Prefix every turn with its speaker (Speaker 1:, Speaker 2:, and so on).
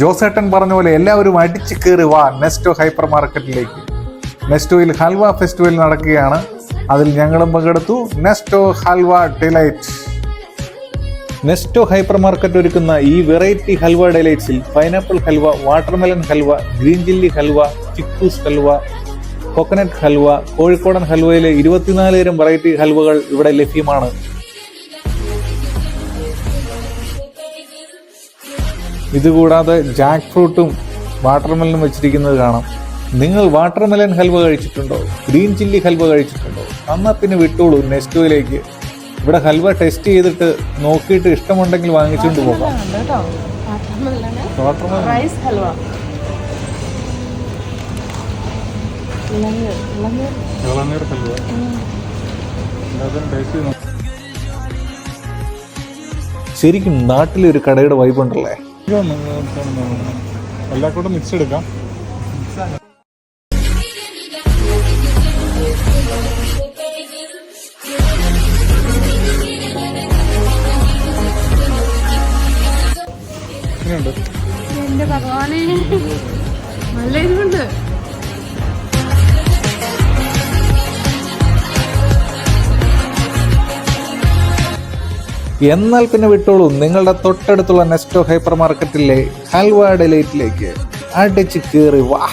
Speaker 1: ജോസേട്ടൻ പറഞ്ഞ പോലെ എല്ലാവരും അടിച്ചു കയറി വാ നെസ്റ്റോ ഹൈപ്പർ മാർക്കറ്റിലേക്ക്. നെസ്റ്റോയിൽ ഹൽവ ഫെസ്റ്റിവൽ നടക്കുകയാണ്. അതിൽ ഞങ്ങളും പങ്കെടുത്തു. Nesto halwa delight. Nesto hypermarket ഒരുക്കുന്ന ഈ variety halwa ഡെലൈറ്റ്സിൽ pineapple halwa watermelon halwa green chilli halwa chikoos halwa coconut halwa കോഴിക്കോടൻ ഹൽവയിലെ ഇരുപത്തിനാലായിരം വെറൈറ്റി ഹൽവകൾ ഇവിടെ ലഭ്യമാണ്. ഇതുകൂടാതെ ജാക്ക് ഫ്രൂട്ടും വാട്ടർമെലനും വെച്ചിരിക്കുന്നത് കാണാം. നിങ്ങൾ വാട്ടർമെലൻ ഹൽവ കഴിച്ചിട്ടുണ്ടോ? ഗ്രീൻ ചില്ലി ഹൽവ കഴിച്ചിട്ടുണ്ടോ? എന്നാൽ പിന്നെ വിട്ടോളൂ നെസ്റ്റോയിലേക്ക് ഇവിടെ ഹൽവ ടെസ്റ്റ് ചെയ്തിട്ട് നോക്കിയിട്ട് ഇഷ്ടമുണ്ടെങ്കിൽ വാങ്ങിച്ചുകൊണ്ട് പോകാം.
Speaker 2: ഉണ്ട്
Speaker 1: വാട്ടർമെലൻ
Speaker 2: റൈസ് ഹൽവ.
Speaker 1: ശരിക്കും നാട്ടിലെ ഒരു കടയുടെ വൈബ് ഉണ്ടല്ലേ?
Speaker 3: എല്ലാം കൂടെ മിക്സ് എടുക്കാം.
Speaker 2: എന്റെ ഭഗവാനെ. നല്ല ഇതുണ്ട്
Speaker 1: എന്നാൽ പിന്നെ വിട്ടോളൂ. നിങ്ങളുടെ തൊട്ടടുത്തുള്ള നെസ്റ്റോ ഹൈപ്പർ മാർക്കറ്റിലെ ഹൽവ ഡെലൈറ്റിലേക്ക് അടിച്ച് കയറി വാ.